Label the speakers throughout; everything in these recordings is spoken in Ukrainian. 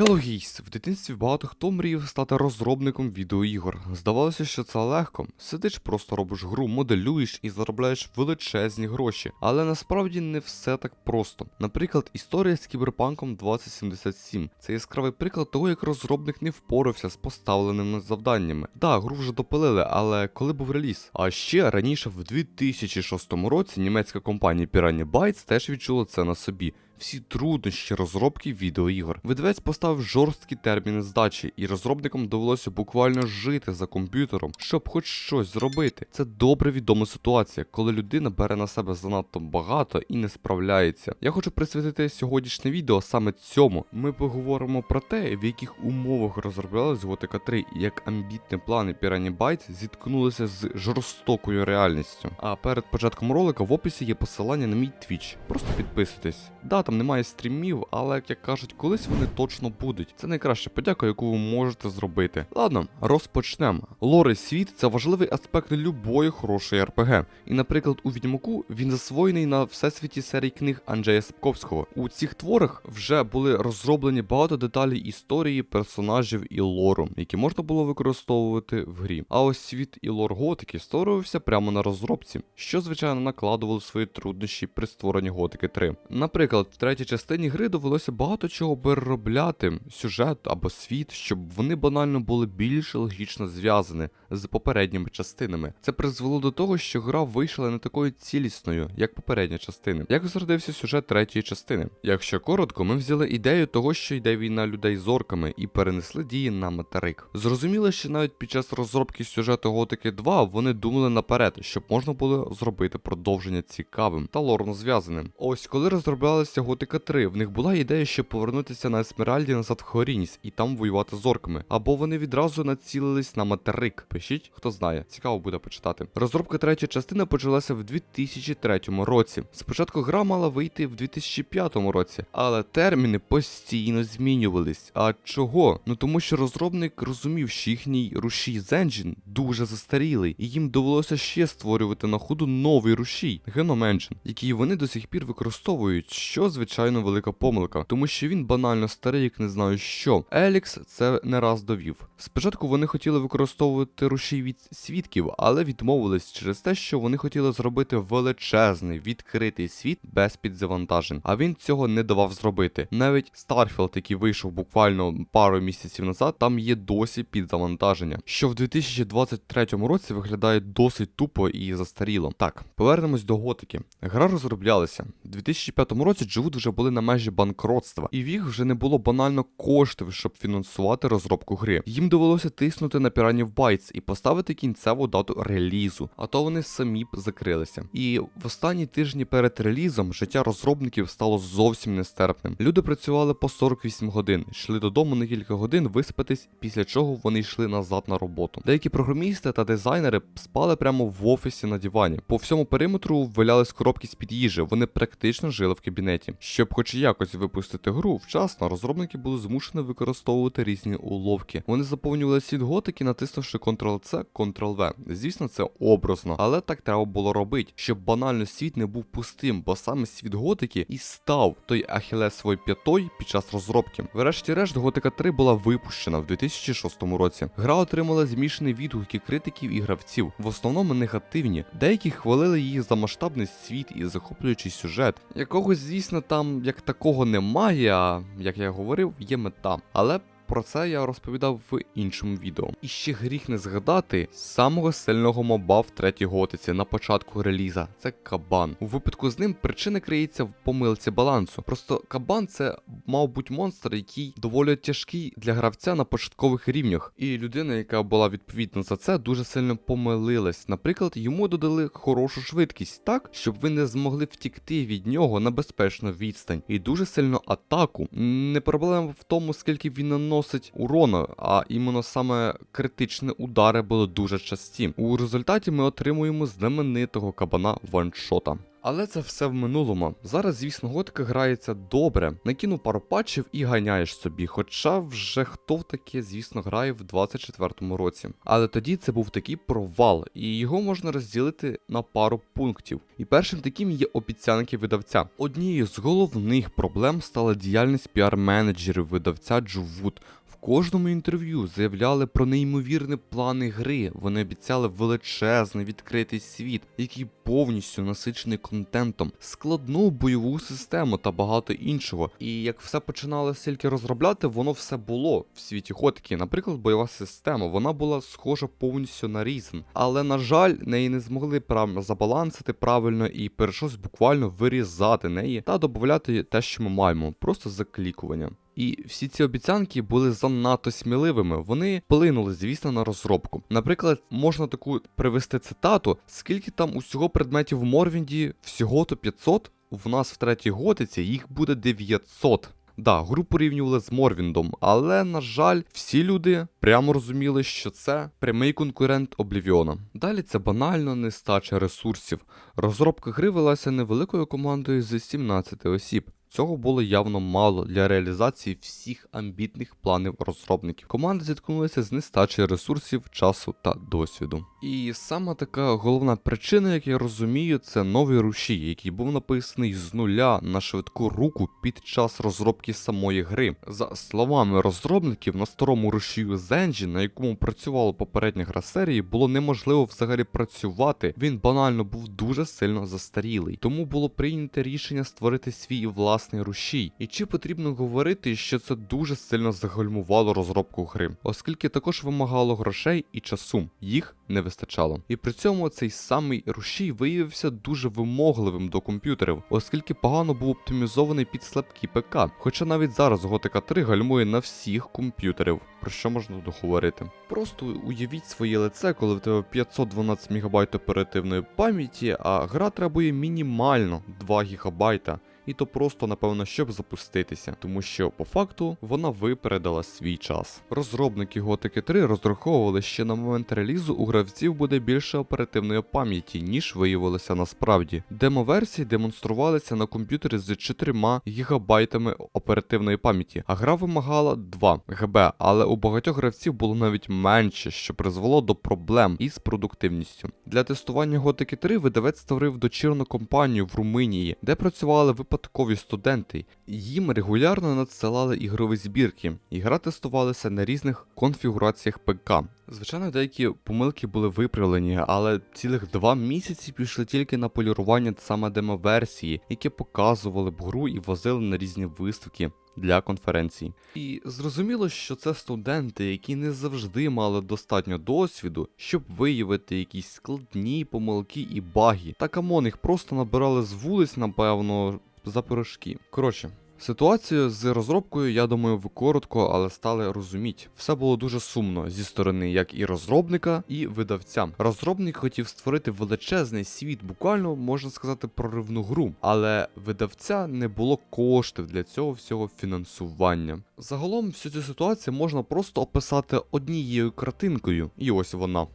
Speaker 1: Geeks! В дитинстві багато хто мріяв стати розробником відеоігор. Здавалося, що це легко. Сидиш, просто робиш гру, моделюєш і заробляєш величезні гроші. Але насправді не все так просто. Наприклад, історія з кіберпанком 2077. Це яскравий приклад того, як розробник не впорався з поставленими завданнями. Да, гру вже допилили, але коли був реліз? А ще раніше, в 2006 році, німецька компанія Piranha Bytes теж відчула це на собі всі труднощі розробки відеоігор. Видавець поставив жорсткі терміни здачі, і розробникам довелося буквально жити за комп'ютером, щоб хоч щось зробити. Це добре відома ситуація, коли людина бере на себе занадто багато і не справляється. Я хочу присвятити сьогоднішнє відео саме цьому. Ми поговоримо про те, в яких умовах розроблялась Готика 3 і як амбітні плани Piranha Bytes зіткнулися з жорстокою реальністю. А перед початком ролика в описі є посилання на мій твіч. Просто підписуйтесь. Там немає стрімів, але як кажуть, колись вони точно будуть. Це найкраща подяка, яку ви можете зробити. Ладно, розпочнемо. Лори світ це важливий аспект любої хорошої РПГ. І, наприклад, у Відьмаку він засвоєний на всесвіті серій книг Анджея Сапковського. У цих творах вже були розроблені багато деталей історії, персонажів і лору, які можна було використовувати в грі. А ось світ і лор готики створювався прямо на розробці, що звичайно накладували свої труднощі при створенні готики 3. Наприклад, в третій частині гри довелося багато чого переробляти, сюжет або світ, щоб вони банально були більш логічно зв'язані з попередніми частинами. Це призвело до того, що гра вийшла не такою цілісною, як попередні частини. Як зродився сюжет третьої частини? Якщо коротко, ми взяли ідею того, що йде війна людей з орками, і перенесли дії на материк. Зрозуміло, що навіть під час розробки сюжету Готики 2 вони думали наперед, щоб можна було зробити продовження цікавим та лорно зв'язаним. Ось коли розроблялася Готика 3, в них була ідея, щоб повернутися на Есмеральді назад в Хорініс і там воювати з орками. Або вони відразу націлились на материк. Пишіть, хто знає, цікаво буде почитати. Розробка третьої частини почалася в 2003 році. Спочатку гра мала вийти в 2005 році, але терміни постійно змінювались. А чого? Ну тому що розробник розумів, що їхній рушій Engine дуже застарілий, і їм довелося ще створювати на ходу новий рушій Genome Engine, який вони до сих пір використовують, що звичайно велика помилка, тому що він банально старий, як не знаю що. Елікс це не раз довів. Спочатку вони хотіли використовувати рушій від свідків, але відмовились через те, що вони хотіли зробити величезний відкритий світ без підзавантажень. А він цього не давав зробити. Навіть Starfield, який вийшов буквально пару місяців назад, там є досі підзавантаження, що в 2023 році виглядає досить тупо і застаріло. Так, повернемось до готики. Гра розроблялася. У 2005 році Дживуд вже були на межі банкротства, і в їх вже не було банально коштів, щоб фінансувати розробку гри. Їм довелося тиснути на Piranha Bytes і поставити кінцеву дату релізу, а то вони самі б закрилися. І в останні тижні перед релізом життя розробників стало зовсім нестерпним. Люди працювали по 48 годин, йшли додому на кілька годин виспатись, після чого вони йшли назад на роботу. Деякі програмісти та дизайнери спали прямо в офісі на дивані. По всьому периметру валялись коробки з під їжі. Вони практично жили в кабінеті. Щоб хоч якось випустити гру вчасно, розробники були змушені використовувати різні уловки. Вони заповнювали світ готики, натиснувши Ctrl-C, Ctrl-V. Звісно, це образно, але так треба було робити, щоб банально світ не був пустим, бо саме світ готики і став той ахілесовою п'ятою під час розробки. Врешті-решт, Готика 3 була випущена в 2006 році. Гра отримала змішані відгуки критиків і гравців, в основному негативні. Деякі хвалили її за масштабний світ і захоплюючий сюжет. Якогось, звісно, там як такого немає, а як я говорив, є мета. Але про це я розповідав в іншому відео. І ще гріх не згадати самого сильного моба в третій готиці на початку реліза. Це кабан. У випадку з ним причина криється в помилці балансу. Просто кабан це мав бути монстр, який доволі тяжкий для гравця на початкових рівнях. І людина, яка була відповідна за це, дуже сильно помилилась. Наприклад, йому додали хорошу швидкість так, щоб ви не змогли втікти від нього на безпечну відстань. І дуже сильно атаку. Не проблема в тому, скільки він наносить наносить урону, а іменно саме критичні удари були дуже часті. У результаті ми отримуємо знаменитого кабана ваншота. Але це все в минулому. Зараз, звісно, готика грається добре. Накинув пару патчів і ганяєш собі. Хоча вже хто в таке, звісно, грає в 24-му році. Але тоді це був такий провал, і його можна розділити на пару пунктів. І першим таким є обіцянки видавця. Однією з головних проблем стала діяльність піар-менеджерів видавця Джувуд. Кожному інтерв'ю заявляли про неймовірні плани гри. Вони обіцяли величезний відкритий світ, який повністю насичений контентом, складну бойову систему та багато іншого. І як все починалося тільки розробляти, воно все було в світі готики. Наприклад, бойова система, вона була схожа повністю на Різен. Але на жаль, неї не змогли прям забалансити правильно і перейшлось буквально вирізати неї та додати те, що ми маємо, просто заклікування. І всі ці обіцянки були занадто сміливими. Вони вплинули, звісно, на розробку. Наприклад, можна таку привести цитату: скільки там усього предметів в Морвінді, всього то 500, в нас в третій готиці їх буде 900. Да, гру порівнювали з Морвіндом, але на жаль, всі люди прямо розуміли, що це прямий конкурент Облівіона. Далі це банально нестача ресурсів. Розробка гри велася невеликою командою з 17 осіб. Цього було явно мало для реалізації всіх амбітних планів розробників. Команда зіткнулася з нестачею ресурсів, часу та досвіду. І саме така головна причина, як я розумію, це новий рушій, який був написаний з нуля на швидку руку під час розробки самої гри. За словами розробників, на старому рушію Zenji, на якому працювала попередня гра серії, було неможливо взагалі працювати. Він банально був дуже сильно застарілий. Тому було прийнято рішення створити свій власний рушій. І чи потрібно говорити, що це дуже сильно загальмувало розробку гри, оскільки також вимагало грошей і часу. Їх не вистачало. І при цьому цей самий рушій виявився дуже вимогливим до комп'ютерів, оскільки погано був оптимізований під слабкі ПК. Хоча навіть зараз Готика 3 гальмує на всіх комп'ютерів. Про що можна тут говорити? Просто уявіть своє лице, коли в тебе 512 МБ оперативної пам'яті, а гра требує мінімально 2 ГБ. І то просто, напевно, щоб запуститися, тому що по факту вона випередила свій час. Розробники Готики 3 розраховували, що на момент релізу у гравців буде більше оперативної пам'яті, ніж виявилося насправді. Демо-версії демонструвалися на комп'ютері з 4 гігабайтами оперативної пам'яті, а гра вимагала 2 ГБ, але у багатьох гравців було навіть менше, що призвело до проблем із продуктивністю. Для тестування Готики 3 видавець створив дочірну компанію в Румунії, де працювали випадкові студенти. Їм регулярно надсилали ігрові збірки, і гра тестувалася на різних конфігураціях ПК. Звичайно, деякі помилки були виправлені, але цілих два місяці пішли тільки на полірування саме демо-версії, які показували б гру і возили на різні виставки. Для конференцій. І зрозуміло, що це студенти, які не завжди мали достатньо досвіду, щоб виявити якісь складні помилки і баги. Та камон, їх просто набирали з вулиць, напевно, за пирожки. Коротше. Ситуацію з розробкою, я думаю, ви коротко, але стали розуміти. Все було дуже сумно зі сторони як і розробника, і видавця. Розробник хотів створити величезний світ, буквально можна сказати, проривну гру, але видавця не було коштів для цього всього фінансування. Загалом всю цю ситуацію можна просто описати однією картинкою, і ось вона.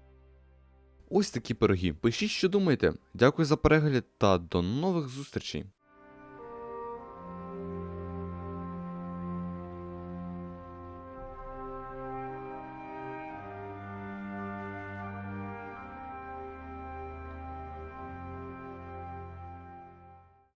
Speaker 1: Ось такі пироги. Пишіть, що думаєте. Дякую за перегляд та до нових зустрічей.